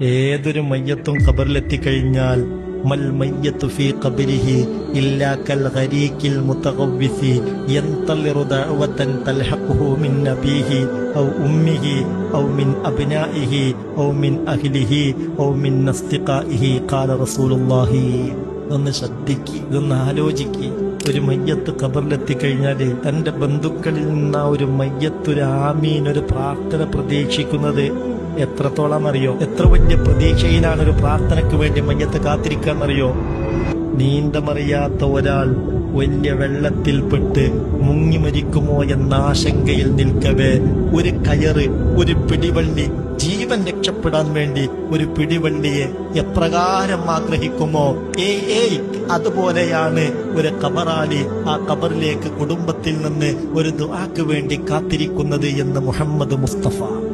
ഏതൊരു മയ്യത്തും ഖബറിലെത്തിക്കഴിഞ്ഞാൽ മൽ മയ്യത്തു ഫീ ഖബരിഹി ഇല്ലാ കൽ ഖരീഖിൽ മുതഖവ്വിസി യന്തളിറു ദഅവതൻ തൽഹഖുഹു മിൻ നബീഹി ഔ ഉമ്മിഹി ഔ മിൻ അബ്നാഇഹി ഔ മിൻ അഹ്ലിഹി ഔ മിൻ നസ്തിഖാഇഹി ഖാല റസൂലുള്ളാഹി. ഒന്ന് ശ്രദ്ധിക്ക് ഇതൊന്ന് ആലോചിക്ക്. ഒരു മയ്യത്ത് കബറിലെത്തിക്കഴിഞ്ഞാൽ തന്റെ ബന്ധുക്കളിൽ നിന്ന് ഒരു മയ്യത്തൊരു ആമീൻ ഒരു പ്രാർത്ഥന പ്രതീക്ഷിക്കുന്നത് എത്രത്തോളം അറിയോ എത്ര വലിയ പ്രതീക്ഷയിലാണ് ഒരു പ്രാർത്ഥനയ്ക്ക് വേണ്ടി മഞ്ഞത്ത് കാത്തിരിക്കാൻ അറിയോ നീന്തമറിയാത്ത ഒരാൾ വലിയ വെള്ളത്തിൽപ്പെട്ട് മുങ്ങി മരിക്കുമോ എന്ന ആശങ്കയിൽ നിൽക്കവേ. ഒരു കയറ് ഒരു പിടിവള്ളി ജീവൻ രക്ഷപ്പെടാൻ വേണ്ടി ഒരു പിടിവള്ളിയെ എപ്രകാരം ആഗ്രഹിക്കുമോ? ഏയ് ഏയ് അതുപോലെയാണ് ഒരു കബറാളി ആ കബറിലേക്ക് കുടുംബത്തിൽ നിന്ന് ഒരു ദുആക്ക് വേണ്ടി കാത്തിരിക്കുന്നത് എന്ന് മുഹമ്മദ് മുസ്തഫ.